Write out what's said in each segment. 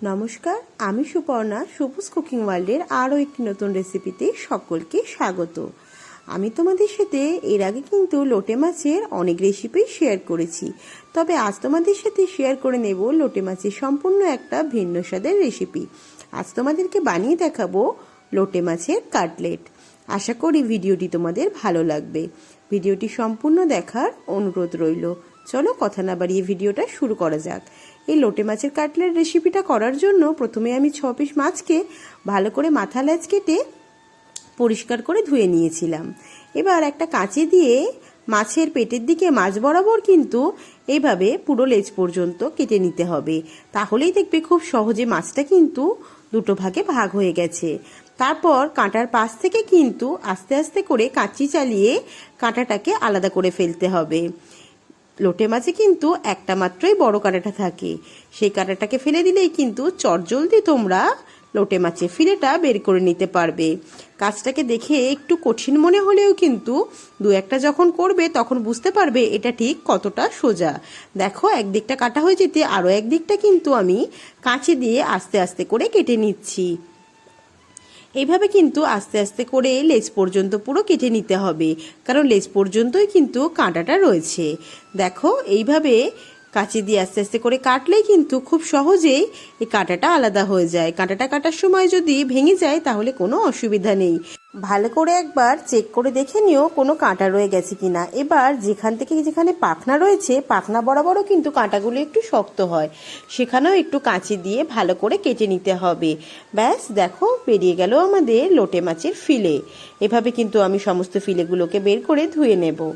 নমস্কার, আমি সুপর্ণা, সবুজ কুকিং ওয়ার্ল্ডের আরও একটি নতুন রেসিপিতে সকলকে স্বাগত। আমি তোমাদের সাথে এর আগে কিন্তু লোটে মাছের অনেক রেসিপি শেয়ার করেছি, তবে আজ তোমাদের সাথে শেয়ার করে নেব লোটে মাছের সম্পূর্ণ একটা ভিন্ন স্বাদের রেসিপি। আজ তোমাদেরকে বানিয়ে দেখাবো লোটে মাছের কাটলেট। আশা করি ভিডিওটি তোমাদের ভালো লাগবে। ভিডিওটি সম্পূর্ণ দেখার অনুরোধ রইল। চলো কথা না বাড়িয়ে ভিডিওটা শুরু করা যাক। এই লোটে মাছের কাটলেট রেসিপিটা করার জন্য প্রথমে আমি ছ পিস মাছকে ভালো করে মাথা লেজ কেটে পরিষ্কার করে ধুয়ে নিয়েছিলাম। এবার একটা কাঁচি দিয়ে মাছের পেটের দিকে মাছ বরাবর কিন্তু এইভাবে পুরো লেজ পর্যন্ত কেটে নিতে হবে। তাহলেই দেখবে খুব সহজে মাছটা কিন্তু দুটো ভাগে ভাগ হয়ে গেছে। তারপর কাঁটার পাশ থেকে কিন্তু আস্তে আস্তে করে কাঁচি চালিয়ে কাঁটাটাকে আলাদা করে ফেলতে হবে। লোটে মাছে কিন্তু একটা মাত্রই বড় কাঁটাটা থাকে। সেই কাঁটাটাকে ফেলে দিলেই কিন্তু চটজলদি তোমরা লোটে মাছের ফিলেটা বের করে নিতে পারবে। কাজটাকে দেখে একটু কঠিন মনে হলেও কিন্তু দু একটা যখন করবে তখন বুঝতে পারবে এটা ঠিক কতটা সোজা। দেখো, একদিকটা কাটা হয়ে যেতে আরও একদিকটা কিন্তু আমি কাঁচি দিয়ে আস্তে আস্তে করে কেটে নিচ্ছি। এইভাবে কিন্তু আস্তে আস্তে করে লেজ পর্যন্ত পুরো কেটে নিতে হবে। কারণ লেজ পর্যন্তই কিন্তু কাঁটাটা রয়েছে। দেখো, এইভাবে কাঁচি দিয়ে আস্তে আস্তে করে কাটলেই কিন্তু খুব সহজেই এই কাঁটাটা আলাদা হয়ে যায়। কাঁটাটা কাটার সময় যদি ভেঙে যায় তাহলে কোনো অসুবিধা নেই। ভালো করে একবার চেক করে দেখে নিও কোনো কাঁটা রয়ে গেছে কিনা। এবার যেখান থেকে যেখানে পাখনা রয়েছে, পাখনা বরাবরও কিন্তু কাঁটাগুলো একটু শক্ত হয়। সেখানেও একটু কাঁচি দিয়ে ভালো করে কেটে নিতে হবে। ব্যাস, দেখো বেরিয়ে গেল আমাদের লোটে মাছের ফিলে। এভাবে কিন্তু আমি সমস্ত ফিলেগুলোকে বের করে ধুয়ে নেব।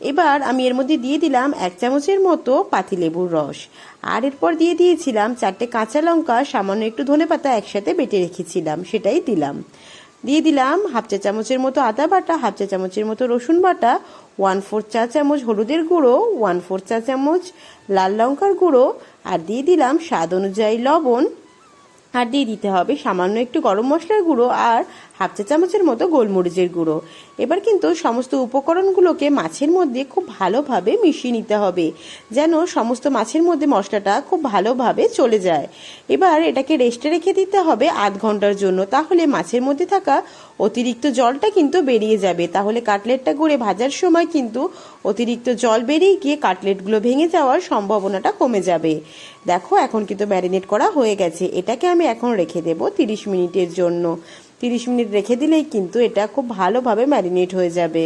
এবার আমি এর মধ্যে দিয়ে দিলাম এক চামচের মতো পাতিলেবুর রস। আর এরপর দিয়ে দিয়েছিলাম চারটে কাঁচা লঙ্কা, সামান্য একটু ধনে পাতা একসাথে বেটে রেখেছিলাম, সেটাই দিলাম। দিয়ে দিলাম হাফ চা চামচের মতো আদা বাটা, হাফ চা চামচের মতো রসুন বাটা ওয়ান ফোর চা চামচ হলুদের গুঁড়ো ওয়ান ফোর চা চামচ লাল লঙ্কার গুঁড়ো, আর দিয়ে দিলাম স্বাদ অনুযায়ী লবণ। আর দিয়ে দিতে হবে সামান্য একটু গরম মশলার গুঁড়ো, আর হাফ চা চামচের মতো গোলমরিচের গুঁড়ো। এবার কিন্তু সমস্ত উপকরণগুলোকে মাছের মধ্যে খুব ভালোভাবে মিশিয়ে নিতে হবে, যেন সমস্ত মাছের মধ্যে মশলাটা খুব ভালোভাবে চলে যায়। এবার এটাকে রেস্টে রেখে দিতে হবে আধ ঘণ্টার জন্য, তাহলে মাছের মধ্যে থাকা অতিরিক্ত জলটা কিন্তু বেরিয়ে যাবে। তাহলে কাটলেটটা গড়ে ভাজার সময় কিন্তু অতিরিক্ত জল বেরিয়ে গিয়ে কাটলেটগুলো ভেঙে যাওয়ার সম্ভাবনাটা কমে যাবে। দেখো, এখন কিন্তু ম্যারিনেট করা হয়ে গেছে। এটাকে আমি এখন রেখে দেবো তিরিশ মিনিটের জন্য। তিরিশ মিনিট রেখে দিলেই কিন্তু এটা খুব ভালোভাবে ম্যারিনেট হয়ে যাবে।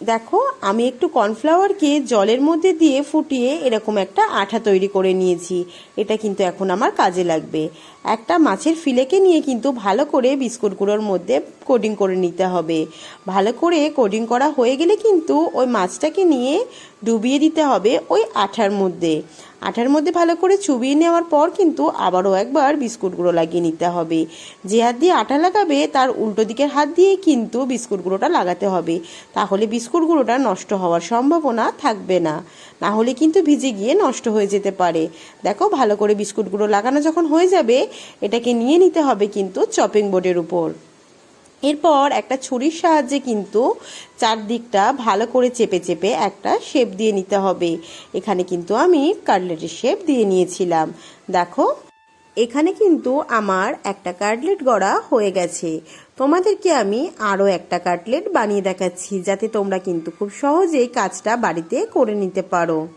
দেখো, আমি একটু কর্নফ্লাওয়ারকে জলের মধ্যে দিয়ে ফুটিয়ে এরকম একটা আঠা তৈরি করে নিয়েছি। এটা কিন্তু এখন আমার কাজে লাগবে। একটা মাছের ফিলেকে নিয়ে কিন্তু ভালো করে বিস্কুটগুলোর মধ্যে কোডিং করে নিতে হবে। ভালো করে কোডিং করা হয়ে গেলে কিন্তু ওই মাছটাকে নিয়ে ডুবিয়ে দিতে হবে ওই আঠার মধ্যে। আঠার মধ্যে ভালো করে চুবিয়ে নেওয়ার পর কিন্তু আবারও একবার বিস্কুটগুলো লাগিয়ে নিতে হবে। যে হাত দিয়ে আটা লাগাবে, তার উল্টো দিকের হাত দিয়ে কিন্তু বিস্কুটগুলোটা লাগাতে হবে। তাহলে বিস্কুটগুলোটা নষ্ট হওয়ার সম্ভাবনা থাকবে না। না হলে কিন্তু ভিজে গিয়ে নষ্ট হয়ে যেতে পারে। দেখো, ভালো করে বিস্কুটগুলো লাগানো যখন হয়ে যাবে, এটাকে নিয়ে নিতে হবে কিন্তু চপিং বোর্ডের উপর। এরপর একটা ছুরির সাহায্যে কিন্তু চারদিকটা ভালো করে চেপে চেপে একটা শেপ দিয়ে নিতে হবে। এখানে কিন্তু আমি কাটলেটের শেপ দিয়ে নিয়েছিলাম। দেখো, এখানে কিন্তু আমার একটা কাটলেট গড়া হয়ে গেছে। তোমাদেরকে আমি আরও একটা কাটলেট বানিয়ে দেখাচ্ছি, যাতে তোমরা কিন্তু খুব সহজেই কাজটা বাড়িতে করে নিতে পারো।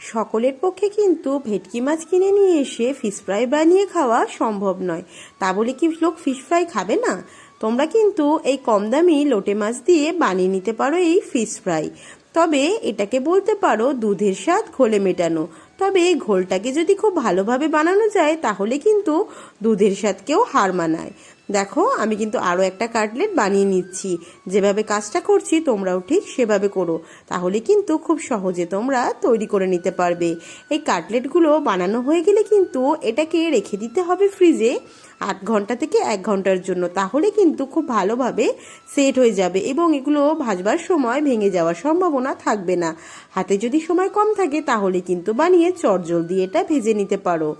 সকলের পক্ষে কিন্তু ভেটকি মাছ কিনে নিয়ে এসে ফিশ ফ্রাই বানিয়ে খাওয়া সম্ভব নয়। তা বলে কি লোক ফিশ ফ্রাই খাবে না? তোমরা কিন্তু এই কম দামি লোটে মাছ দিয়ে বানিয়ে নিতে পারো এই ফিশ ফ্রাই তবে এটাকে বলতে পারো দুধের স্বাদ ঘোলে মেটানো। তবে ঘোলটাকে যদি খুব ভালোভাবে বানানো যায়, তাহলে কিন্তু দুধের স্বাদকেও হার মানায়। দেখো, আমি কিন্তু আরও একটা কাটলেট বানিয়ে নিচ্ছি। যেভাবে কাজটা করছি, তোমরাও ঠিক সেভাবে করো। তাহলে কিন্তু খুব সহজে তোমরা তৈরি করে নিতে পারবে। এই কাটলেটগুলো বানানো হয়ে গেলে কিন্তু এটাকে রেখে দিতে হবে ফ্রিজে আট ঘণ্টা থেকে এক ঘণ্টার জন্য, তাহলে কিন্তু খুব ভালোভাবে সেট হয়ে যাবে এবং এগুলো ভাজবার সময় ভেঙে যাওয়ার সম্ভাবনা থাকবে না। হাতে যদি সময় কম থাকে, তাহলে কিন্তু বানিয়ে চটজল দিয়ে এটা ভেজে নিতে পারো।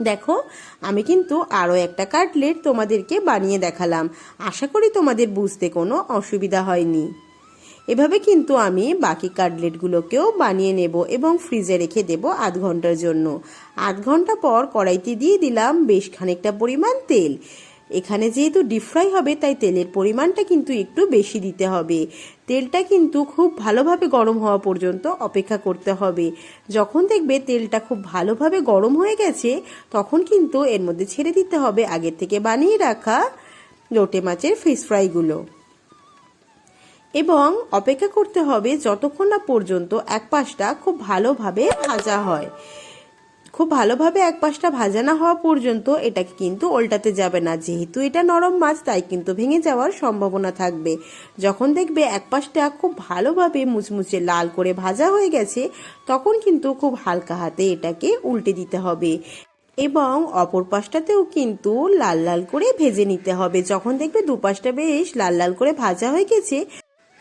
দেখো, আমি কিন্তু আরও একটা কাটলেট তোমাদেরকে বানিয়ে দেখালাম। আশা করি তোমাদের বুঝতে কোনো অসুবিধা হয়নি। এভাবে কিন্তু আমি বাকি কাটলেটগুলোকেও বানিয়ে নেব এবং ফ্রিজে রেখে দেব আধ ঘণ্টার জন্য। আধ ঘণ্টা পর কড়াইতে দিয়ে দিলাম বেশ খানিকটা পরিমাণ তেল। এখানে যেহেতু ডিপ ফ্রাই হবে, তাই তেলের পরিমাণটা কিন্তু একটু বেশি দিতে হবে। তেলটা কিন্তু খুব ভালোভাবে গরম হওয়া পর্যন্ত অপেক্ষা করতে হবে। যখন দেখবে তেলটা খুব ভালোভাবে গরম হয়ে গেছে, তখন কিন্তু এর মধ্যে ছেড়ে দিতে হবে আগের থেকে বানিয়ে রাখা লোটে মাছের ফিশ ফ্রাইগুলো এবং অপেক্ষা করতে হবে যতক্ষণ না পর্যন্ত এক পাশটা খুব ভালোভাবে ভাজা হয়। খুব ভালোভাবে এক পাশটা ভাজা না হওয়া পর্যন্ত এটাকে কিন্তু উল্টাতে যাবে না। যেহেতু এটা নরম মাছ, তাই কিন্তু ভেঙে যাওয়ার সম্ভাবনা থাকবে। যখন দেখবে এক পাশটা খুব ভালোভাবে মুচমুচে লাল করে ভাজা হয়ে গেছে, তখন কিন্তু খুব হালকা হাতে এটাকে উল্টে দিতে হবে। এবং অপর পাশটাতেও কিন্তু লাল লাল করে ভেজে নিতে হবে। যখন দেখবে দুপাশটা বেশ লাল লাল করে ভাজা হয়ে গেছে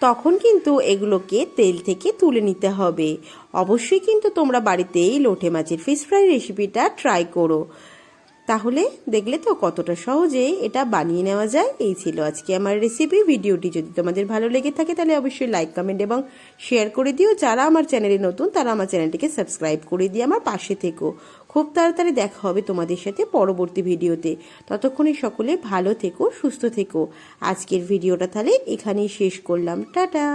তখন কিন্তু এগুলোকে তেল থেকে তুলে নিতে হবে। অবশ্যই কিন্তু তোমরা বাড়িতেই লোটে মাছের ফিশ ফ্রাই রেসিপিটা ট্রাই করো। তাহলে দেখলে তো কতটা সহজেই এটা বানিয়ে নেওয়া যায়। এই ছিল আজকে আমার রেসিপি ভিডিওটি যদি তোমাদের ভালো লেগে থাকে তাহলে অবশ্যই লাইক কমেন্ট এবং শেয়ার করে দিও। যারা আমার চ্যানেলে নতুন, তারা আমার চ্যানেলটিকে সাবস্ক্রাইব করে দিয়ে আমার পাশে থেকো। খুব তাড়াতাড়ি দেখা হবে তোমাদের সাথে পরবর্তী ভিডিওতে। ততক্ষণে সকলে ভালো থেকো, সুস্থ থেকো। আজকের ভিডিওটা তাহলে এখানেই শেষ করলাম। টাটা!